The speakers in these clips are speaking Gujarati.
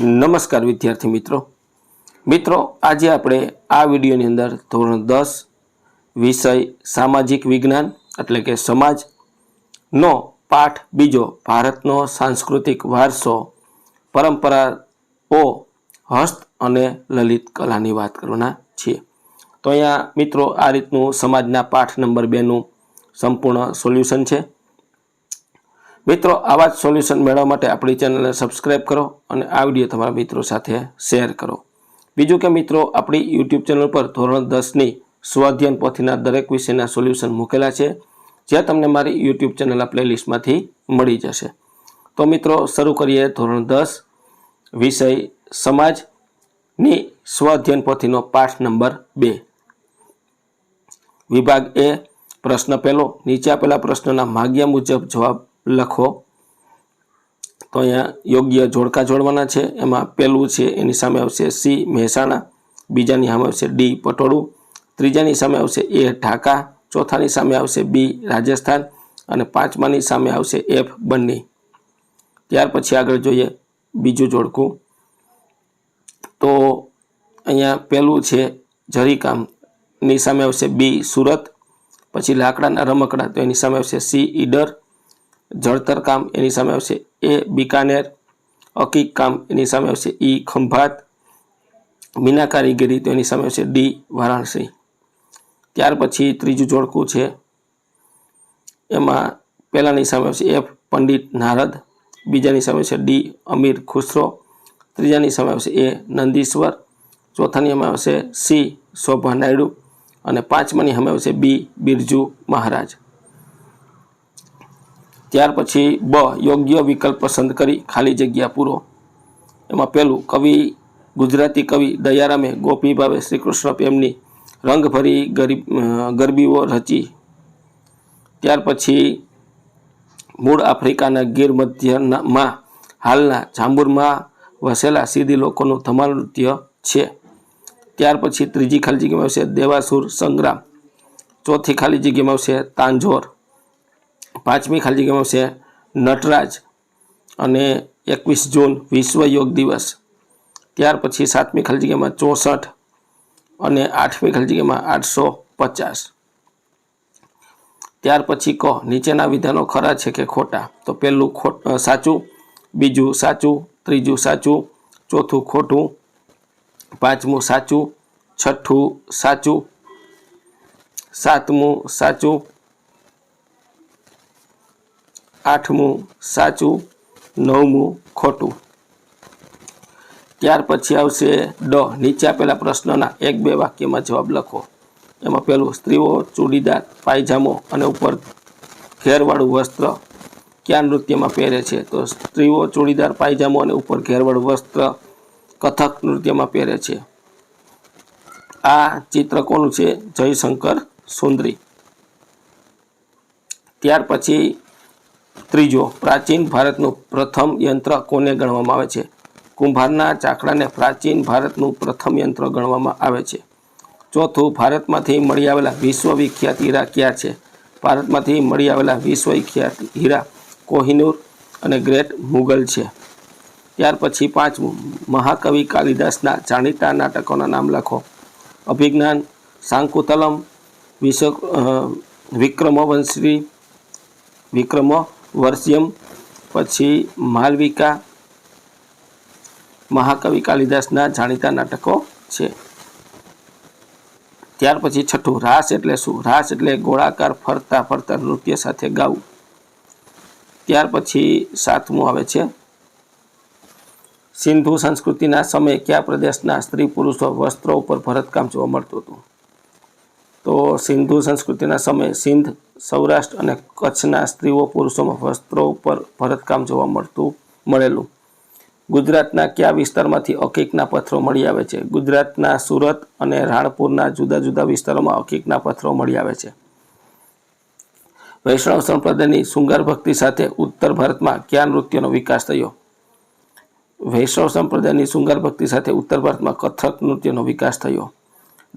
નમસ્કાર વિદ્યાર્થી મિત્રો. મિત્રો, આજે આપણે આ વિડીયોની અંદર ધોરણ દસ, વિષય સામાજિક વિજ્ઞાન એટલે કે સમાજનો પાઠ, બીજો ભારતનો સાંસ્કૃતિક વારસો, પરંપરાઓ, હસ્ત અને લલિત કલાની વાત કરવાના છીએ. તો અહીંયા મિત્રો, આ રીતનું સમાજના પાઠ નંબર બેનું સંપૂર્ણ સોલ્યુશન છે. મિત્રો, આવા જ સોલ્યુશન મેળવવા માટે આપણી ચેનલને સબસ્ક્રાઇબ કરો અને આ વીડિયો તમારા મિત્રો સાથે શેર કરો. બીજું કે મિત્રો, આપણી યુટ્યુબ ચેનલ પર ધોરણ દસની સ્વાધ્યાયન પોથીના દરેક વિષયના સોલ્યુશન મૂકેલા છે જે તમને મારી યુટ્યુબ ચેનલના પ્લેલિસ્ટમાંથી મળી જશે. તો મિત્રો, શરૂ કરીએ ધોરણ દસ, વિષય સમાજની સ્વાધ્યાયન પોથીનો પાઠ નંબર બે. વિભાગ એ પ્રશ્ન પહેલો, નીચે આપેલા પ્રશ્નના માગ્યા મુજબ જવાબ લખો. તો અહીંયા યોગ્ય જોડકા જોડવાના છે. એમાં પહેલું છે, એની સામે આવશે સી, મહેસાણા. બીજાની સામે આવશે ડી, પટોળું. ત્રીજાની સામે આવશે એ, ઢાકા. ચોથાની સામે આવશે બી, રાજસ્થાન. અને પાંચમાની સામે આવશે એફ, બંને. ત્યાર પછી આગળ જોઈએ બીજું જોડકું. તો અહીંયા પહેલું છે જરીકામની સામે આવશે બી, સુરત. પછી લાકડાના રમકડા. તો એની સામે આવશે સી, ઈડર. જળતર કામ એની સામે આવશે. એ બિકાનેર, અકીક કામ એની સામે આવશે. ઈ ખંભાત મીના કારીગરી તો એની સામે આવશે. ડી વારાણસી. ત્યાર પછી ત્રીજું જોડકું છે. એમાં પહેલાંની સામે આવશે એફ પંડિત નારદ, બીજાની સામે આવશે ડી અમીર ખુસરો, ત્રીજાની સામે આવશે એ નંદીશ્વર, ચોથાની સામે આવશે સી શોભા નાયડુ અને પાંચમાની સામે આવશે બી બિરજુ મહારાજ. ત્યાર પછી બ, યોગ્ય વિકલ્પ પસંદ કરી ખાલી જગ્યા પૂરો. એમાં પહેલું, કવિ, ગુજરાતી કવિ દયારામે ગોપી ભાવે શ્રી કૃષ્ણ પ્રેમની રંગભરી ગરીબ ગરબીઓ રચી. ત્યાર પછી મૂળ આફ્રિકાના ગીર મધ્યમાં, હાલના જાંબુરમાં વસેલા સીધી લોકોનું ધમાલ નૃત્ય છે. ત્યાર પછી ત્રીજી ખાલી જગ્યામાં આવશે દેવાસુર સંગ્રામ. ચોથી ખાલી જગ્યામાં આવશે તાંજોર. પાંચમી ખાલી જગ્યામાં છે નટરાજ અને એકવીસ જૂન વિશ્વ યોગ દિવસ. ત્યાર પછી સાતમી ખાલી જગ્યામાં ચોસઠ અને આઠમી ખાલી જગ્યામાં આઠસો પચાસ. ત્યાર પછી કહો, નીચેના વિધાનો ખરા છે કે ખોટા? તો પહેલું ખોટ સાચું, બીજું સાચું, ત્રીજું સાચું, ચોથું ખોટું, પાંચમું સાચું, છઠ્ઠું સાચું, સાતમું સાચું આઠમું, સાચું, નવમું, ખોટું. ત્યાર પછી આવશે ડ. નીચે આપેલા પ્રશ્નના એક બે વાક્યમાં જવાબ લખો. એમાં પહેલું, સ્ત્રીઓ, ચૂડીદાર, પાયજામો અને ઉપર ઘેરવાળું વસ્ત્ર કયા નૃત્યમાં પહેરે છે? તો સ્ત્રીઓ, ચૂડીદાર, પાયજામો અને ઉપર ઘેરવાળું વસ્ત્ર કથક નૃત્યમાં પહેરે છે. આ ચિત્ર કોનું છે? જયશંકર સુંદરી. ત્યાર પછી ત્રીજો, પ્રાચીન ભારતનું પ્રથમ યંત્ર કોને ગણવામાં આવે છે? કુંભારના ચાકડાને પ્રાચીન ભારતનું પ્રથમ યંત્ર ગણવામાં આવે છે. ચોથું, ભારતમાંથી મળી આવેલા વિશ્વવિખ્યાત હીરા ક્યાં છે? ભારતમાંથી મળી આવેલા વિશ્વવિખ્યાત હીરા કોહિનૂર અને ગ્રેટ મુગલ છે. ત્યાર પછી પાંચમું, મહાકવિ કાલિદાસના જાણીતા નાટકોના નામ લખો. અભિજ્ઞાન, સાંકુતલમ, વિશ્વ વિક્રમવંશી, વિક્રમ વર્ષિયમ, પછી માલવિકા મહાકવિ કાલિદાસના જાણીતા નાટકો છે. ત્યાર પછી છઠ્ઠું, રાસ એટલે શું? રાસ એટલે ગોળાકાર, ફરતા ફરતા નૃત્ય સાથે ગાવું. ત્યાર પછી સાતમું આવે છે. સિંધુ સંસ્કૃતિના સમયે કયા પ્રદેશના સ્ત્રી પુરુષો વસ્ત્રો ઉપર ભરતકામ જોવા મળતું હતું? તો સિંધુ સંસ્કૃતિના સમયે સિંધ, સૌરાષ્ટ્ર અને કચ્છના સ્ત્રીઓ પુરુષોમાં વસ્ત્રો ઉપર ભરતકામ જોવા મળતું, મળેલું. ગુજરાતના કયા વિસ્તારમાંથી અકીકના પથ્થરો મળી આવે છે? ગુજરાતના સુરત અને રાણપુરના જુદા જુદા વિસ્તારોમાં અકીકના પથ્થરો મળી આવે છે. વૈષ્ણવ સંપ્રદાયની શૃંગાર ભક્તિ સાથે ઉત્તર ભારતમાં કયા નૃત્યનો વિકાસ થયો? વૈષ્ણવ સંપ્રદાયની શૃંગાર ભક્તિ સાથે ઉત્તર ભારતમાં કથક નૃત્યનો વિકાસ થયો.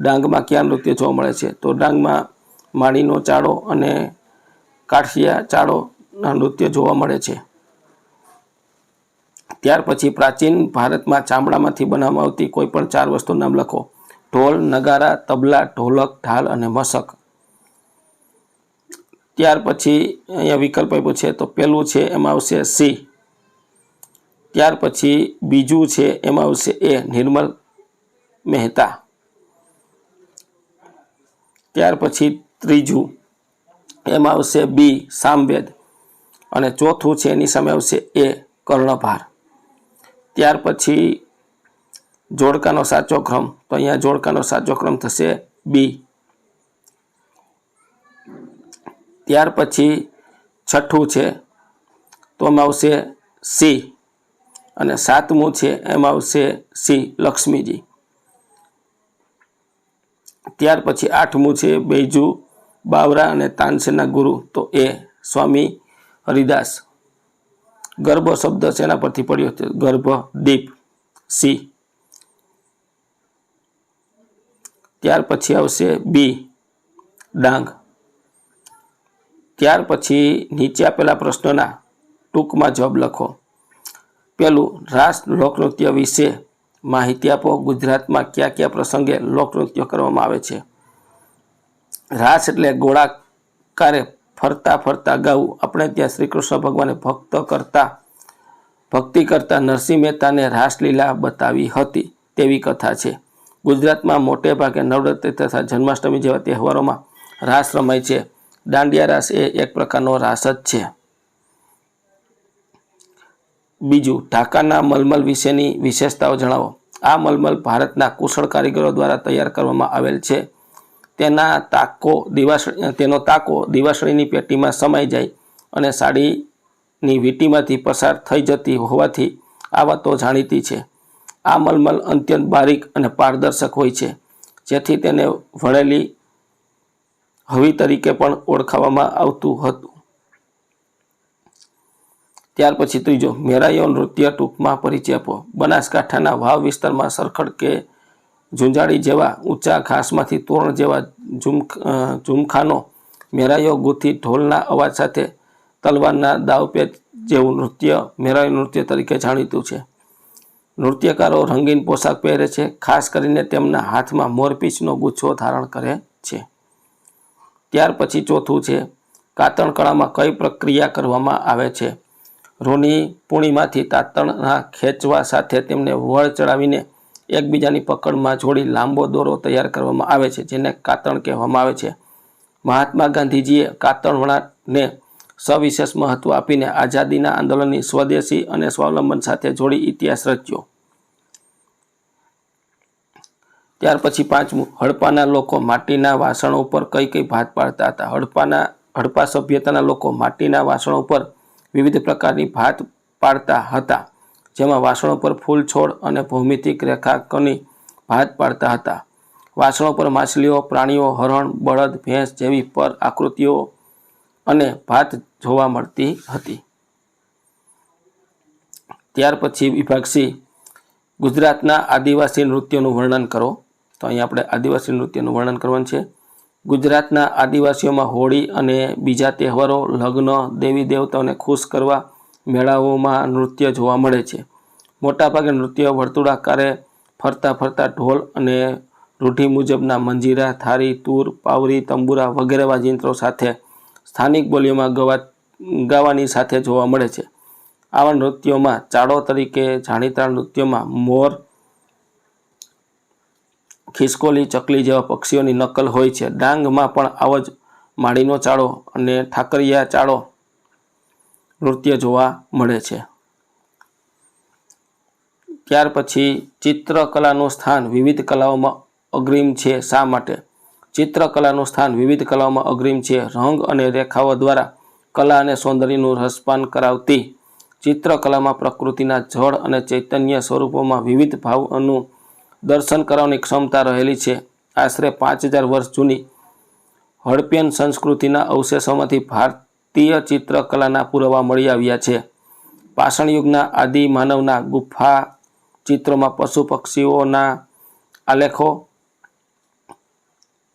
ડાંગમાં કયા નૃત્ય જોવા મળે છે? તો ડાંગમાં માળીનો ચાળો અને કાઠિયા ચાળોના નૃત્ય જોવા મળે છે. ત્યાર પછી પ્રાચીન ભારતમાં ચામડામાંથી બનાવવામાં આવતી કોઈ પણ ચાર વસ્તુ નામ લખો. ઢોલ, નગારા, તબલા, ઢોલક, ઢાલ અને મશક ત્યાર પછી અહીંયા વિકલ્પ આપ્યો છે, તો પહેલું છે, એમાં આવશે સી. ત્યાર પછી બીજું છે, એમાં આવશે એ, નિર્મલ મહેતા. ત્યાર પછી ત્રીજું, એમાં આવશે બી, સામવેદ. અને ચોથું છે, એની સામે આવશે એ, કર્ણભાર. ત્યાર પછી જોડકાનો સાચો ક્રમ. તો અહીંયા જોડકાનો સાચો ક્રમ થશે બી. ત્યાર પછી છઠ્ઠું છે, તો એમાં આવશે સી. અને સાતમું છે, એમાં આવશે સી, લક્ષ્મીજી. ત્યાર પછી આઠમું છે બૈજુ બાવરા અને તાનસેના ગુરુ. તો એ સ્વામી હરિદાસ. ગર્ભ શબ્દ શેના પરથી પડ્યો હતો? ગર્ભ દીપ સી. ત્યાર પછી આવશે બી, ડાંગ. ત્યાર પછી નીચે આપેલા પ્રશ્નોના ટૂંકમાં જવાબ લખો. પેલું રાસ લોકનૃત્ય વિશે માહિતી આપો, ગુજરાતમાં કયા કયા પ્રસંગે લોકનૃત્ય કરવામાં આવે છે? રાસ એટલે ગોળાકારે ફરતા ફરતા ગાવું. આપણે ત્યાં શ્રી કૃષ્ણ ભગવાને ભક્ત કરતા, ભક્તિ કરતા નરસિંહ મહેતાને રાસલીલા બતાવી હતી તેવી કથા છે. ગુજરાતમાં મોટે ભાગે નવરાત્રિ તથા જન્માષ્ટમી જેવા તહેવારોમાં રાસ રમાય છે. દાંડિયા રાસ એ એક પ્રકારનો રાસ જ છે. બીજું, ઢાકાના મલમલ વિશેની વિશેષતાઓ જણાવો. આ મલમલ ભારતના કુશળ કારીગરો દ્વારા તૈયાર કરવામાં આવેલ છે. તેના તાકો દિવાસળી, તેનો તાકો દિવાસળીની પેટીમાં સમાઈ જાય અને સાડીની વીંટીમાંથી પસાર થઈ જતી હોવાથી આ વાતો જાણીતી છે. આ મલમલ અત્યંત બારીક અને પારદર્શક હોય છે, જેથી તેને વળેલી હવી તરીકે પણ ઓળખાવામાં આવતું હતું. ત્યાર પછી ત્રીજો મેરાયો નૃત્ય ટૂંકમાં પરિચય આપો. બનાસકાંઠાના વાવ વિસ્તારમાં સરખડ કે ઝુંઝાડી જેવા ઊંચા ઘાસમાંથી તોરણ જેવા ઝુમ ઝુમખાનો મેરાયો ગૂંથી ઢોલના અવાજ સાથે તલવારના દાવપેચ જેવું નૃત્ય મેરાયો નૃત્ય તરીકે જાણીતું છે. નૃત્યકારો રંગીન પોશાક પહેરે છે, ખાસ કરીને તેમના હાથમાં મોરપીચનો ગુચ્છો ધારણ કરે છે. ત્યાર પછી ચોથું છે કાતણ કળામાં કઈ પ્રક્રિયા કરવામાં આવે છે? રોની પૂણીમાંથી તાતણના ખેંચવા સાથે તેમને વળ ચડાવીને એકબીજાની પકડમાં જોડી લાંબો દોરો તૈયાર કરવામાં આવે છે, જેને કાતણ કહેવામાં આવે છે. મહાત્મા ગાંધીજીએ કાતણ વણાટને સવિશેષ મહત્વ આપીને આઝાદીના આંદોલનની સ્વદેશી અને સ્વાવલંબન સાથે જોડી ઇતિહાસ રચ્યો. ત્યાર પછી પાંચમું હડપાના લોકો માટીના વાસણો ઉપર કઈ કઈ ભાત પાડતા હતા? હડપાના, હડપા સભ્યતાના લોકો માટીના વાસણો ઉપર વિવિધ પ્રકારની ભાત પાડતા હતા, જેમાં વાસણો પર ફૂલ છોડ અને ભૌમિતિક રેખાકની ભાત પાડતા હતા. વાસણો પર માછલીઓ, પ્રાણીઓ, હરણ, બળદ, ભેંસ જેવી પર આકૃતિઓ અને ભાત જોવા મળતી હતી. ત્યાર પછી વિભાગ ગુજરાતના આદિવાસી નૃત્યોનું વર્ણન કરો. તો અહીં આપણે આદિવાસી નૃત્યનું વર્ણન કરવાનું છે. ગુજરાતના આદિવાસીઓમાં હોળી અને બીજા તહેવારો, લગ્ન, દેવી દેવતાઓને ખુશ કરવા મેળાઓમાં નૃત્ય જોવા મળે છે. મોટાભાગે નૃત્ય વર્તુળાકારે ફરતા ફરતા ઢોલ અને રૂઢિ મુજબના મંજીરા, થારી, તૂર, પાવરી, તંબુરા વગેરે વાજિંત્રો સાથે સ્થાનિક બોલીઓમાં ગવા, ગાવાની સાથે જોવા મળે છે. આવા નૃત્યોમાં ચાડો તરીકે જાણીતા નૃત્યોમાં મોર ખિસકોલી, ચકલી જેવા પક્ષીઓની નકલ હોય છે. ડાંગમાં પણ આવો જ માળીનો ચાળો અને ઠાકરિયા ચાળો નૃત્ય જોવા મળે છે. ત્યાર પછી ચિત્રકલાનું સ્થાન વિવિધ કલાઓમાં અગ્રીમ છે. શા માટે? ચિત્રકલાનું સ્થાન વિવિધ કલાઓમાં અગ્રીમ છે. રંગ અને રેખાઓ દ્વારા કલા અને સૌંદર્યનું રસપાન કરાવતી ચિત્રકલામાં પ્રકૃતિના જળ અને ચૈતન્ય સ્વરૂપોમાં વિવિધ ભાવનું દર્શન કરવાની ક્ષમતા રહેલી છે. આશરે પાંચ હજાર વર્ષ જૂની હડપિયન સંસ્કૃતિના અવશેષોમાંથી ભારતીય ચિત્રકલાના પુરાવા મળી આવ્યા છે. પાષાણ યુગના આદિ માનવના ગુફા ચિત્રોમાં પશુ પક્ષીઓના આલેખો,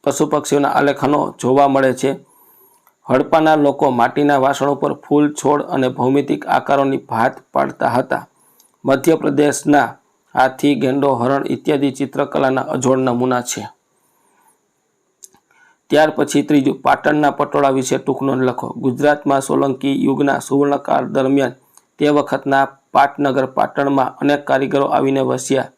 પશુ પક્ષીઓના આલેખનો જોવા મળે છે. હડપાના લોકો માટીના વાસણો પર ફૂલ છોડ અને ભૌમિતિક આકારોની ભાત પાડતા હતા. મધ્યપ્રદેશના હાથી ગેંડો, હરણ ઇત્યાદિ ચિત્રકલાના અજોડ નમૂના છે. ત્યાર પછી ત્રીજું, પાટણના પટોળા વિશે ટૂંક નોંધ લખો. ગુજરાતમાં સોલંકી યુગના સુવર્ણકાળ દરમિયાન તે વખતના પાટનગર પાટણમાં અનેક કારીગરો આવીને વસ્યા.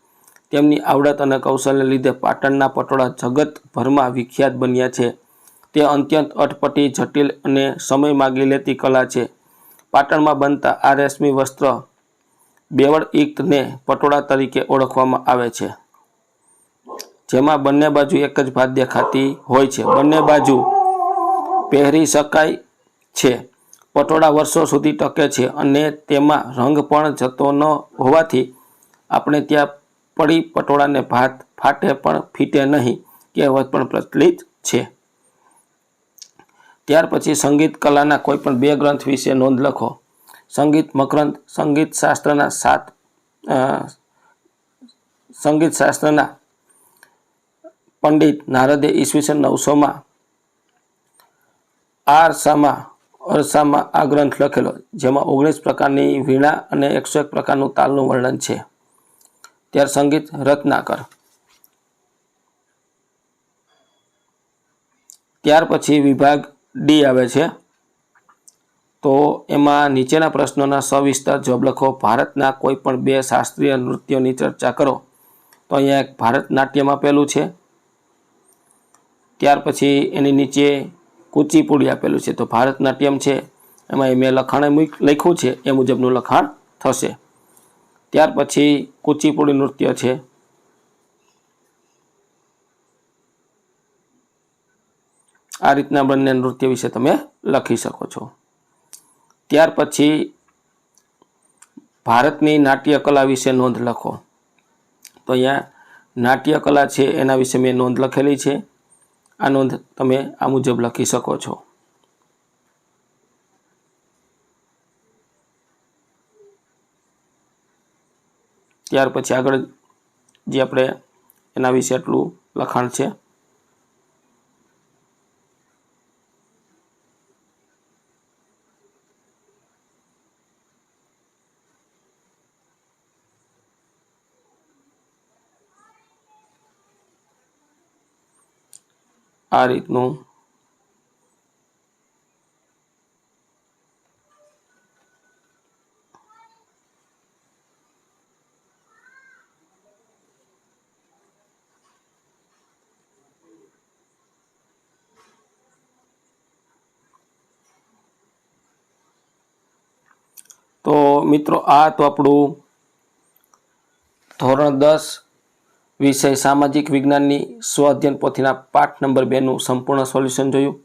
તેમની આવડત અને કૌશલ્ય લીધે પાટણના પટોળા જગતભરમાં વિખ્યાત બન્યા છે. તે અત્યંત અટપટી, જટિલ અને સમય માગી લેતી કલા છે. પાટણમાં બનતા આ રેશમી વસ્ત્ર બેવડ ઈકને પટોળા તરીકે ઓળખવામાં આવે છે. જેમાં બંને બાજુ એક જ ભાદ્ય ખાતી હોય છે. બંને બાજુ પહેરી શકાય છે. પટોળા વર્ષો સુધી ટકે છે અને તેમાં રંગ પણ જતો ન હોવાથી આપણે ત્યાં પડી પટોળાને ભાત ફાટે પણ ફીટે નહીં કહેવત પણ પ્રચલિત છે. ત્યાર પછી સંગીત કલાના કોઈપણ બે ગ્રંથ વિશે નોંધ લખો. સંગીત મકરંદ, સંગીત શાસ્ત્રના સાત સંગીત શાસ્ત્રના પંડિત નારદે ઈસવીસન નવસોમાં આરસામાં અરસામાં આ ગ્રંથ લખેલો, જેમાં ઓગણીસ પ્રકારની વીણા અને એકસો એક પ્રકારનું તાલનું વર્ણન છે. ત્યાર સંગીત રત્નાકર. ત્યાર પછી વિભાગ ડી આવે છે. તો એમાં નીચેના પ્રશ્નોના સવિસ્તાર જવાબ લખો. ભારતના કોઈ પણ બે શાસ્ત્રીય નૃત્યોની ચર્ચા કરો. તો અહીંયા એક ભારતનાટ્યમ આપેલું છે. ત્યાર પછી એની નીચે કુચીપુડી આપેલું છે. તો ભારતનાટ્યમ છે. એમાં મેં લખાણે લખ્યું છે. એ મુજબનું લખાણ થશે. ત્યાર પછી કુચીપુડી નૃત્ય છે. આ રીતના બંને નૃત્ય વિશે તમે લખી શકો છો. ત્યાર પછી ભારતની નાટ્ય કલા વિશે નોંધ લખો. તો અહીંયા નાટ્ય કલા છે એના વિશે મેં નોંધ લખેલી છે. આ નોંધ તમે આ મુજબ લખી શકો છો. ત્યાર પછી આગળ જે આપણે એના વિશે એટલું લખાણ છે. આ રીતનું. તો મિત્રો આ તો આપણું ધોરણ દસ વિષય સામાજિક વિજ્ઞાનની સ્વ અધ્યયન પોથીના પાઠ નંબર બેનું સંપૂર્ણ સોલ્યુશન જોયું.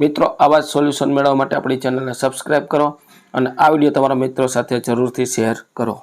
મિત્રો, આવા જ સોલ્યુશન મેળવવા માટે આપણી ચેનલને સબસ્ક્રાઈબ કરો અને આ વીડિયો તમારા મિત્રો સાથે જરૂરથી શેર કરો.